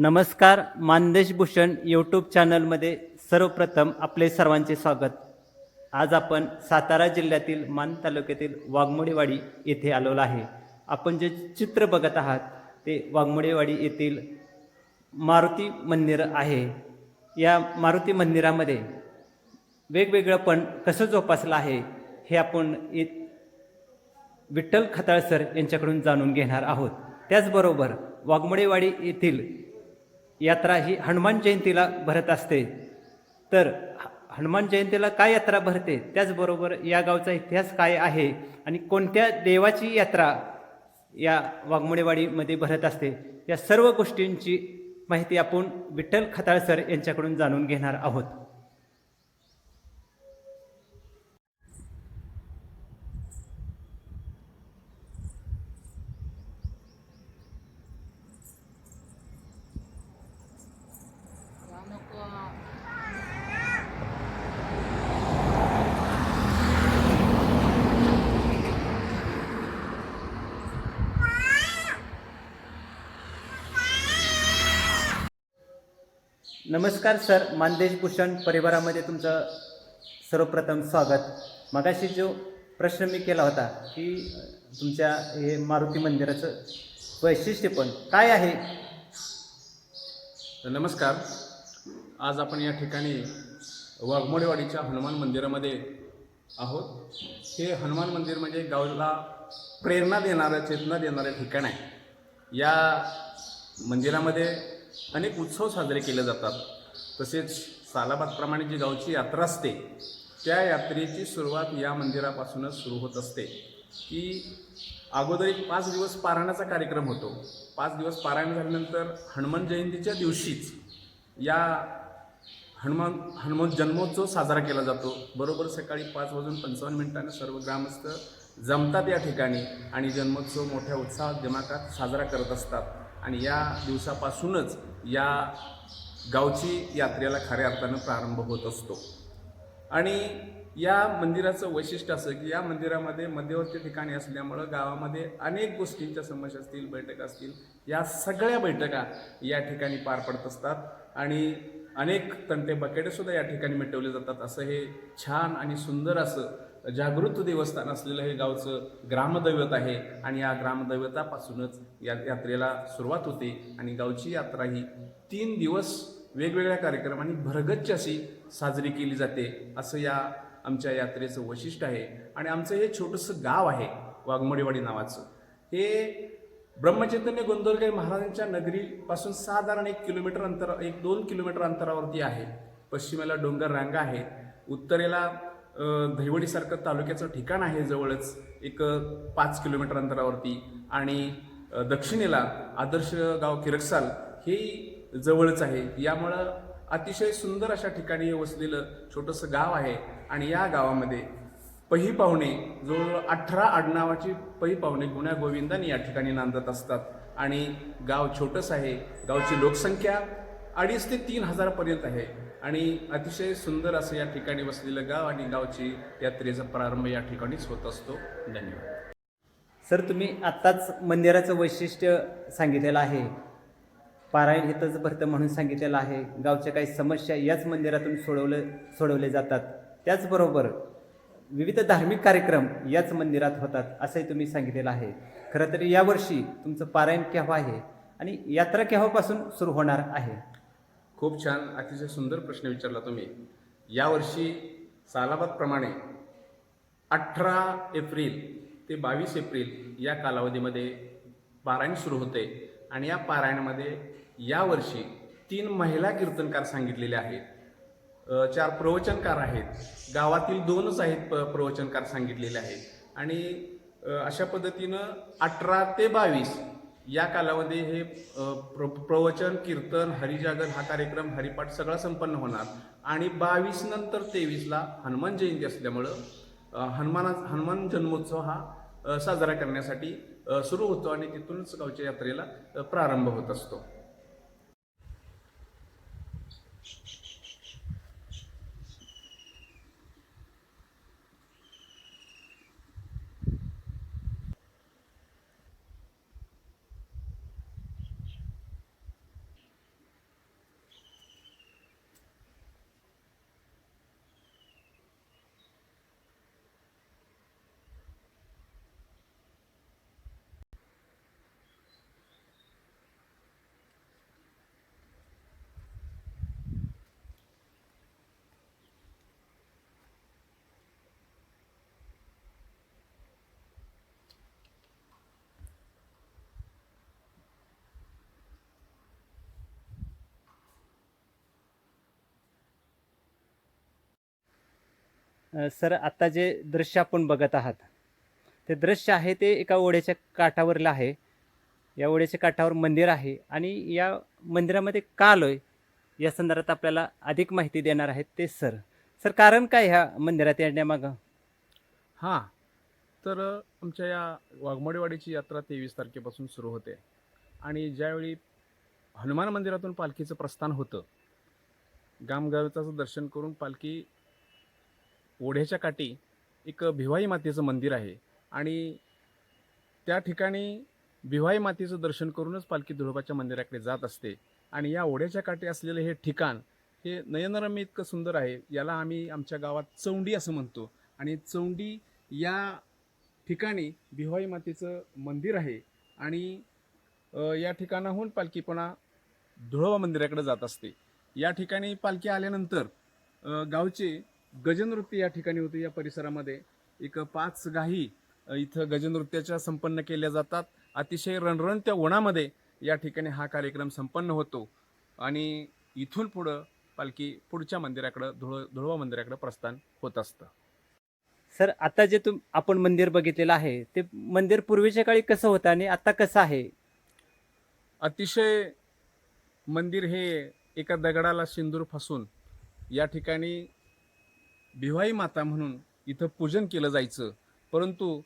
नमस्कार मानदेश भूषण यूट्यूब चॅनलमध्ये सर्वप्रथम आपले सर्वांचे स्वागत. आज आपण सातारा जिल्ह्यातील मान तालुक्यातील वाघमोडेवाडी येथे आलेलो आहे. आपण जे चित्र बघत आहात ते वाघमोडेवाडी येथील मारुती मंदिर आहे. या मारुती मंदिरामध्ये वेगवेगळं पण कसं जोपासलं आहे हे आपण इ विठ्ठल खताळ सर यांच्याकडून जाणून घेणार आहोत. त्याचबरोबर वाघमोडेवाडी येथील यात्रा ही हनुमान जयंतीला भरत असते. तर ह- हनुमान जयंतीला काय यात्रा भरते? त्याचबरोबर या गावचा इतिहास काय आहे? आणि कोणत्या देवाची यात्रा या वाघमोडेवाडीमध्ये भरत असते? या सर्व गोष्टींची माहिती आपण विठ्ठल खताळ सर यांच्याकडून जाणून घेणार आहोत. नमस्कार सर मानदेश भूषण परिवारामध्ये तुमचं सर्वप्रथम स्वागत. मगाशी जो प्रश्न मी केला होता की तुमच्या हे मारुती मंदिराचं वैशिष्ट्य पण काय आहे? नमस्कार. आज आपण या ठिकाणी वाघमोडेवाडीच्या हनुमान मंदिरामध्ये आहोत. हे हनुमान मंदिर म्हणजे गावला प्रेरणा देणारं चेतना देणारं ठिकाण आहे. या मंदिरामध्ये अनेक उत्सव साजरे केले जातात. तसेच सालाबादप्रमाणे जी गावची यात्रा असते त्या यात्रेची सुरुवात या मंदिरापासूनच सुरू होत असते. की अगोदर एक पाच दिवस पारायणाचा कार्यक्रम होतो. पाच दिवस पारायण झाल्यानंतर हनुमान जयंतीच्या दिवशीच या हनुमान हनुमान जन्मोत्सव साजरा केला जातो. बरोबर सकाळी पाच वाजून पंचावन्न मिनिटांना सर्व ग्रामस्थ जमतात या ठिकाणी आणि जन्मोत्सव मोठ्या उत्साहात दिमाकात साजरा करत असतात. आणि या दिवसापासूनच या गावची यात्रेला खऱ्या अर्थानं प्रारंभ होत असतो. आणि या मंदिराचं वैशिष्ट्य असं की या मंदिरामध्ये मध्यवर्ती ठिकाणी असल्यामुळं गावामध्ये अनेक गोष्टींच्या समस्या असतील बैठका असतील या सगळ्या बैठका या ठिकाणी पार पडत असतात आणि अनेक तंटे बकेटेसुद्धा या ठिकाणी मिटवले जातात. असं हे छान आणि सुंदर असं जागृत देवस्थान असलेलं हे गावचं ग्रामदैवत आहे आणि या ग्रामदैवतापासूनच या यात्रेला सुरुवात होते आणि गावची यात्रा ही तीन दिवस वेगवेगळ्या कार्यक्रमांनी भरगच्च अशी साजरी केली जाते. असं या आमच्या यात्रेचं वैशिष्ट्य आहे. आणि आमचं हे छोटंसं गाव आहे वाघमोडेवाडी नावाचं. हे ब्रह्मचैतन्य गोंदवलकर महाराजांच्या नगरीपासून साधारण एक किलोमीटर अंतर एक दोन किलोमीटर अंतरावरती आहे. पश्चिमेला डोंगर रांगा आहेत. उत्तरेला धैवडीसारखं तालुक्याचं ठिकाण आहे जवळच. एक पाच किलोमीटर अंतरावरती. आणि दक्षिणेला आदर्श गाव किरकसाल हे जवळच आहे. यामुळं अतिशय सुंदर अशा ठिकाणी वसलेलं छोटंसं गाव आहे आणि या गावामध्ये पही पाहुणे जवळ अठरा आडनावाची पही पाहुणे गुण्या गोविंदाने या ठिकाणी नांदत असतात. आणि गाव छोटंसं आहे. गावची लोकसंख्या अडीच ते तीन हजारापर्यंत आहे. आणि अतिशय सुंदर असं या ठिकाणी वसलेलं गाव आणि गावची यात्रेचा प्रारंभ या ठिकाणीच होत असतो. धन्यवाद. सर तुम्ही आत्ताच मंदिराचं वैशिष्ट्य सांगितलेलं आहे. पारायण हितच भरतं म्हणून सांगितलेलं आहे. गावच्या काही समस्या याच मंदिरातून सोडवलं सोडवले जातात. त्याचबरोबर विविध धार्मिक कार्यक्रम याच मंदिरात होतात असंही तुम्ही सांगितलेलं आहे. खरं तर यावर्षी तुमचं पारायण केव्हा आहे आणि यात्रा केव्हापासून सुरू होणार आहे? खूप छान अतिशय सुंदर प्रश्न विचारला तुम्ही. यावर्षी सालाबादप्रमाणे अठरा एप्रिल ते बावीस एप्रिल या कालावधीमध्ये पारायण सुरू होते आणि या पारायणामध्ये यावर्षी तीन महिला कीर्तनकार सांगितलेले आहेत. चार प्रवचनकार आहेत. गावातील दोनच आहेत प प्रवचनकार सांगितलेले आहेत. आणि अशा पद्धतीनं अठरा ते बावीस या कालावधी हे प्र प्रवचन कीर्तन हरिजागर हा कार्यक्रम हरिपाठ सगळा संपन्न होणार. आणि बावीस नंतर तेवीसला हनुमान जयंती असल्यामुळं हनुमाना हनुमान जन्मोत्सव हा साजरा करण्यासाठी सुरू होतो आणि तिथूनच गावच्या यात्रेला प्रारंभ होत असतो. सर आत्ता जे दृश्य आपण बघत आहात ते दृश्य आहे ते एका ओढ्याच्या काठावरलं आहे. या ओढ्याच्या काठावर मंदिर आहे आणि या मंदिरामध्ये का आलोय या संदर्भात आपल्याला अधिक माहिती देणार आहेत ते सर. सर कारण काय ह्या मंदिरात येण्यामागं? हां तर आमच्या या वाघमोडेवाडीची यात्रा तेवीस तारखेपासून सुरू होते आणि ज्यावेळी हनुमान मंदिरातून पालखीचं प्रस्थान होतं गामगरताचं दर्शन करून पालखी ओढ्याच्या काठी एक भिवाई मातेचं मंदिर आहे. आणि त्या ठिकाणी भिवाई मातेचं दर्शन करूनच पालखी धुळोबाच्या मंदिराकडे जात असते. आणि या ओढ्याच्या काठी असलेलं हे ठिकाण हे नयनरम्य इतकं सुंदर आहे. याला आम्ही आमच्या गावात चौंडी असं म्हणतो. आणि चौंडी या ठिकाणी भिवाई मातेचं मंदिर आहे. आणि या ठिकाणाहून पालखी पुन्हा धुळोबा मंदिराकडे जात असते. या ठिकाणी पालखी आल्यानंतर गावचे गजनृत्य या ठिकाणी होते. या परिसरामध्ये एक पाच गाही इथं गजनृत्याच्या संपन्न केल्या जातात. अतिशय रणरणत्या उन्हामध्ये या ठिकाणी हा कार्यक्रम संपन्न होतो. आणि इथून पुढं पालखी पुढच्या मंदिराकडं धुळ धुळोबा मंदिराकडे प्रस्थान होत असतं. सर आता जे तुम आपण मंदिर बघितलेलं आहे ते मंदिर पूर्वीच्या काळी कसं होतं आणि आता कसं आहे? अतिशय मंदिर हे एका दगडाला सिंदूर फासून या ठिकाणी भिवाई माता म्हणून इथं पूजन केलं जायचं. परंतु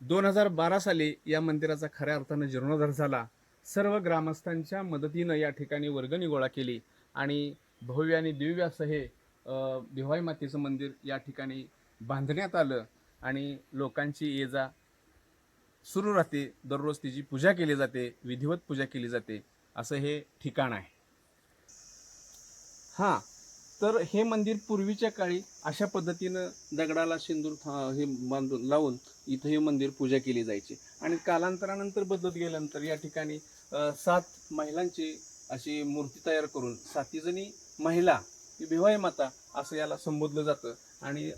दोन हजार बारा साली या मंदिराचा खऱ्या अर्थानं जीर्णोद्धार झाला. सर्व ग्रामस्थांच्या मदतीनं या ठिकाणी वर्गणी गोळा केली आणि भव्य आणि दिव्य असं हे भिवाई मातेचं मंदिर या ठिकाणी बांधण्यात आलं आणि लोकांची ये जा सुरू राहते. दररोज तिची पूजा केली जाते विधिवत पूजा केली जाते. असं हे ठिकाण आहे. हां. तर हे मंदिर पूर्वीच्या काळी अशा पद्धतीनं दगडाला सिंदूर था- हे बांधून लावून इथं हे मंदिर पूजा केली जायची. आणि कालांतरानंतर बदलत गेल्यानंतर या ठिकाणी सात महिलांची अशी मूर्ती तयार करून सातीजणी महिला ही भिवाई माता असं याला संबोधलं जातं. आणि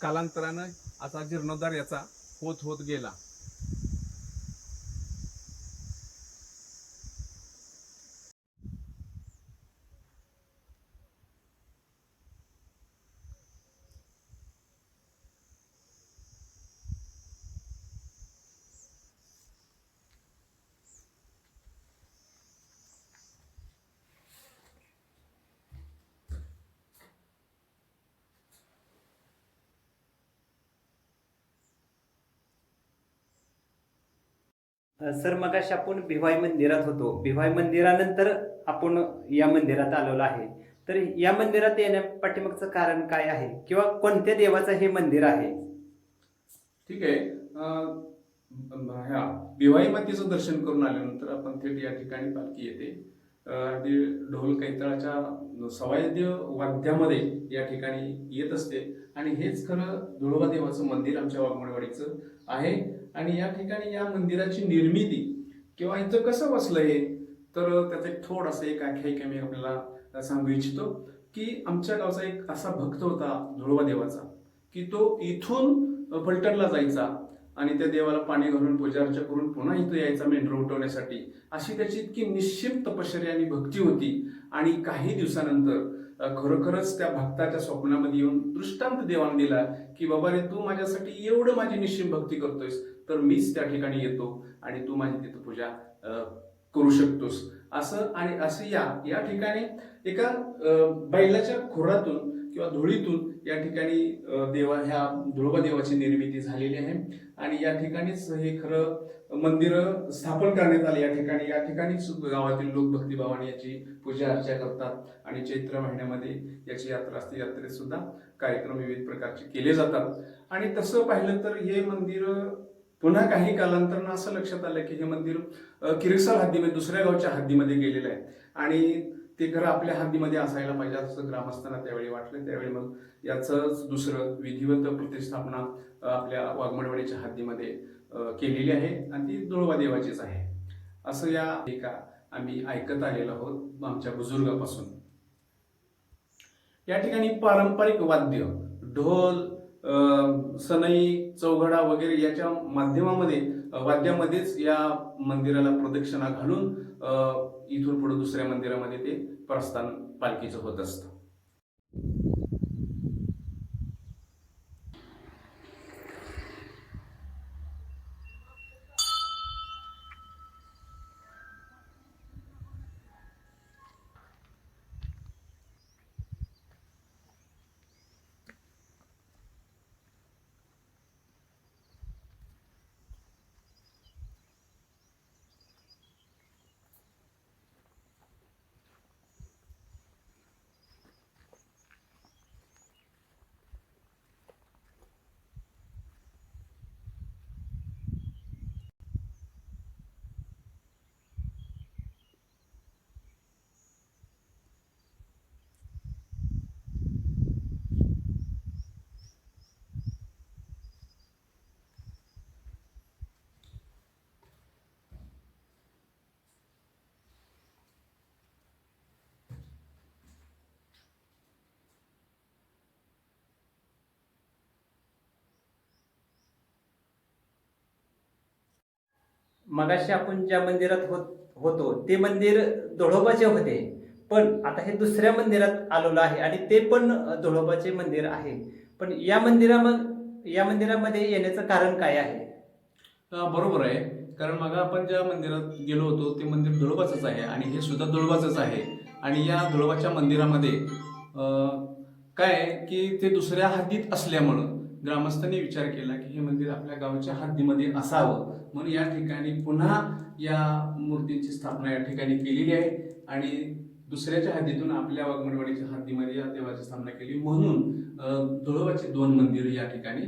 कालांतरानं असा जीर्णोद्धार याचा होत होत गेला. सर मगाशी आपण भिवाई मंदिरात होतो. भिवाई मंदिरानंतर आपण या मंदिरात आलेलो आहे. तर या मंदिरात येण्या पाठीमागचं कारण काय आहे? किंवा कोणत्या देवाचं हे मंदिर आहे? ठीक आहे. ह्या भिवाई मातेचं दर्शन करून आल्यानंतर आपण थेट या ठिकाणी पालखी येते. अगदी ढोल कैतळाच्या सवाद्य वाद्यामध्ये या ठिकाणी येत असते. आणि हेच खरं धुळोबा देवाचं मंदिर आमच्या वाघमोडवाडीचं आहे. आणि या ठिकाणी या मंदिराची निर्मिती किंवा इथं कसं बसलं हे तर त्याचं एक थोडंसं एक आख्यायिका मी आपल्याला सांगू इच्छितो की आमच्या गावचा एक असा भक्त होता धुळोबा देवाचा की तो इथून फलटणला जायचा. आणि त्या देवाला पाणी घालून पूजा अर्चा करून पुन्हा इथं यायचा मेंढर उठवण्यासाठी अशी त्याची इतकी निश्चित तपश्चर्या आणि भक्ती होती. आणि काही दिवसानंतर खरोखरच त्या भक्ताच्या स्वप्नामध्ये येऊन दृष्टांत देवान दिला की बाबा रे तू माझ्यासाठी एवढं माझी निश्चिम भक्ती करतोयस तर मीच त्या ठिकाणी येतो आणि तू माझी तिथं पूजा करू शकतोस. असं आणि असं या या ठिकाणी एका बैलाच्या खोरातून किंवा धुळीतून या ठिकाणी देवा ह्या धुळोबा देवाची निर्मिती झालेली आहे. आणि या ठिकाणीच हे खरं मंदिर स्थापन करण्यात आले या ठिकाणी. या ठिकाणीच गावातील लोक भक्तिभावाने याची पूजा अर्चा करतात आणि चैत्र महिन्यामध्ये याची यात्रा असते. यात्रेत सुद्धा कार्यक्रम विविध प्रकारचे केले जातात. आणि तसं पाहिलं तर हे मंदिर पुन्हा काही कालांतरानं असं लक्षात आलं की हे मंदिर अ, किरसाल हद्दीमध्ये दुसऱ्या गावच्या हद्दीमध्ये गेलेलं आहे. आणि ते खरं आपल्या हद्दीमध्ये असायला पाहिजे. असं ग्रामस्थांना त्यावेळी वाटलं. त्यावेळी मग याचंच दुसरं विधिवत प्रतिष्ठापना आपल्या वाघमडवाडीच्या हद्दीमध्ये केलेली आहे आणि ती धुळोबा देवाचीच आहे. असं या एका आम्ही ऐकत आलेलो आहोत आमच्या बुजुर्गापासून. या ठिकाणी पारंपरिक वाद्य ढोल सनई चौघडा वगैरे याच्या माध्यमामध्ये वाद्यामध्येच या मंदिराला प्रदक्षिणा घालून इथून पुढे दुसऱ्या मंदिरामध्ये ते प्रस्थान पालखीचं होत असतं. मगाशी आपण ज्या मंदिरात होत होतो ते मंदिर धुळोबाचे होते. पण आता हे दुसऱ्या मंदिरात आलेलं आहे आणि ते पण धोडोबाचे मंदिर आहे. पण या मंदिरा या मंदिरामध्ये येण्याचं कारण काय आहे? बरोबर आहे. कारण मग आपण ज्या मंदिरात गेलो होतो ते मंदिर धुळोबाचंच आहे आणि हे सुद्धा धुळोबाचंच आहे. आणि या धुळोबाच्या मंदिरामध्ये काय आहे की ते दुसऱ्या हद्दीत असल्यामुळं ग्रामस्थांनी विचार केला की हे मंदिर आपल्या गावच्या हद्दीमध्ये असावं. म्हणून या ठिकाणी पुन्हा या मूर्तींची स्थापना या ठिकाणी केलेली आहे. आणि दुसऱ्याच्या हद्दीतून आपल्या वाघमडवाडीच्या हद्दीमध्ये या देवाची स्थापना केली. म्हणून अ, धुळोबाची दोन मंदिरं या ठिकाणी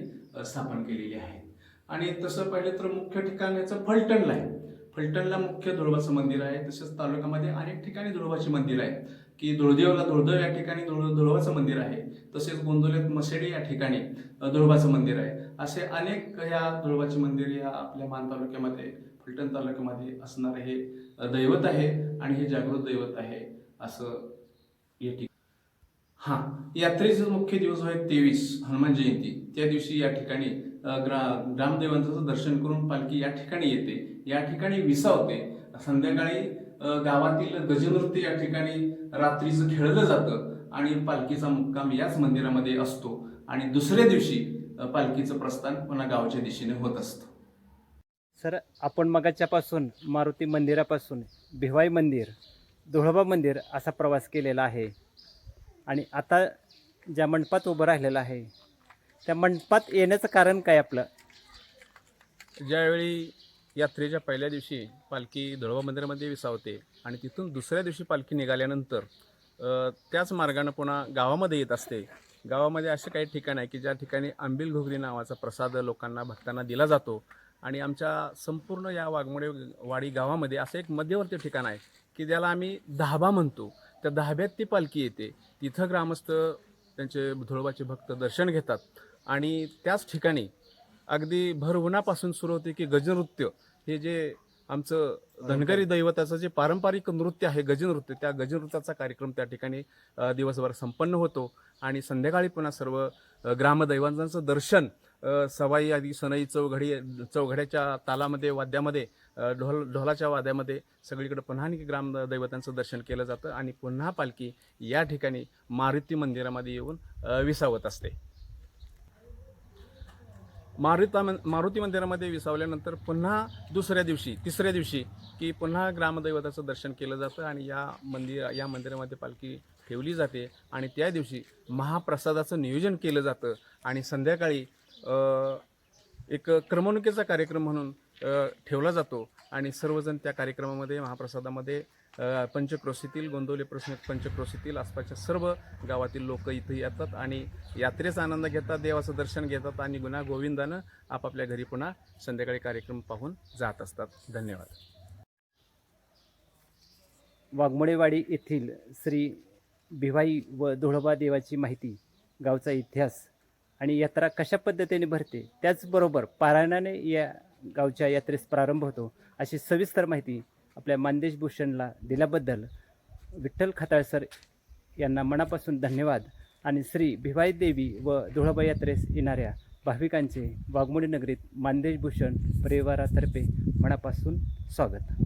स्थापन केलेली आहेत. आणि तसं पाहिलं तर मुख्य ठिकाण याचं फलटणला आहे. फलटणला मुख्य धुळोबाचं मंदिर आहे. तसेच तालुक्यामध्ये अनेक ठिकाणी धुळोबाची मंदिर आहे की धुळदेवला धुळदेव या ठिकाणी धुळ धुळोबाचं मंदिर आहे. तसेच गोंदोल्यात मसेडी या ठिकाणी धुळबाचं मंदिर आहे. असे अनेक या धुळोबाची मंदिर या आपल्या मान तालुक्यामध्ये फलटण तालुक्यामध्ये असणारे हे दैवत आहे आणि हे जागृत दैवत आहे असं या ठिकाणी. हां यात्रेचा मुख्य दिवस आहे तेवीस हनुमान जयंती. त्या दिवशी या ठिकाणी ग्रा ग्रामदेवांचं दर्शन करून पालखी या ठिकाणी येते. या ठिकाणी विसावते. संध्याकाळी गावातील गजनृत्य या ठिकाणी रात्रीचं खेळलं जातं आणि पालखीचा मुक्काम याच मंदिरामध्ये असतो आणि दुसऱ्या दिवशी पालखीचं प्रस्थान पुन्हा गावच्या दिशेने होत असतं. सर आपण मगाच्यापासून मारुती मंदिरापासून भिवाई मंदिर धुळोबा मंदिर असा प्रवास केलेला आहे. आणि आता ज्या मंडपात उभं राहिलेलं आहे त्या मंडपात येण्याचं कारण काय आपलं? ज्यावेळी यात्रेच्या पहिल्या दिवशी पालखी धुळोबा मंदिरामध्ये विसावते आणि तिथून दुसऱ्या दिवशी पालखी निघाल्यानंतर त्याच मार्गानं पुन्हा गावामध्ये येत असते. गावामध्ये असे काही ठिकाण आहे की ज्या ठिकाणी आंबील घोगरी नावाचा प्रसाद लोकांना भक्तांना दिला जातो आणि आमच्या संपूर्ण या वाघमोडे वाडी गावामध्ये असं एक मध्यवर्ती ठिकाण आहे की ज्याला आम्ही धाबा म्हणतो. त्या धाब्यात ती पालखी येते. तिथं ग्रामस्थ त्यांचे धुळबाचे भक्त दर्शन घेतात आणि त्याच ठिकाणी अगदी भर उन्हापासून सुरू होते की गजनृत्य. हे जे आमचं धनगरी दैवताचं जे पारंपरिक नृत्य आहे गजनृत्य त्या गजनृत्याचा कार्यक्रम त्या ठिकाणी दिवसभर संपन्न होतो. आणि संध्याकाळी पुन्हा सर्व ग्रामदैवतांचं दर्शन सवाई आदी सनई चौघडी चौघड्याच्या तालामध्ये वाद्यामध्ये ढोल ढोलाच्या वाद्यामध्ये सगळीकडे पुन्हा आणखी ग्रामदैवतांचं दर्शन केलं जातं. आणि पुन्हा पालखी या ठिकाणी मारुती मंदिरामध्ये येऊन विसावत असते. मारुता मं मारुती मंदिरामध्ये विसावल्यानंतर पुन्हा दुसऱ्या दिवशी तिसऱ्या दिवशी की पुन्हा ग्रामदैवताचं दर्शन केलं जातं आणि या मंदिर या मंदिरामध्ये पालखी ठेवली जाते. आणि त्या दिवशी महाप्रसादाचं नियोजन केलं जातं. आणि संध्याकाळी एक क्रमणुकीचा कार्यक्रम म्हणून ठेवला जातो. आणि सर्वजण त्या कार्यक्रमामध्ये महाप्रसादामध्ये पंचक्रोशीतील गोंदवले प्रश्न पंचक्रोशीतील आसपासच्या सर्व गावातील लोक इथे येतात आणि यात्रेचा आनंद घेतात देवाचं दर्शन घेतात आणि गुन्हा गोविंदानं आपापल्या घरी पुन्हा संध्याकाळी कार्यक्रम पाहून जात असतात. धन्यवाद. वाघमोडेवाडी येथील श्री भिवाई व धुळोबा देवाची माहिती गावचा इतिहास आणि यात्रा कशा पद्धतीने भरते त्याचबरोबर पारायणाने या गावच्या यात्रेस प्रारंभ होतो अशी सविस्तर माहिती आपल्या मानदेश भूषणला दिल्याबद्दल विठ्ठल खताळ सर यांना मनापासून धन्यवाद आणि श्री भिवाई देवी व धुळबा यात्रेस येणाऱ्या भाविकांचे वाघमोडी नगरीत मानदेश भूषण परिवारातर्फे मनापासून स्वागत.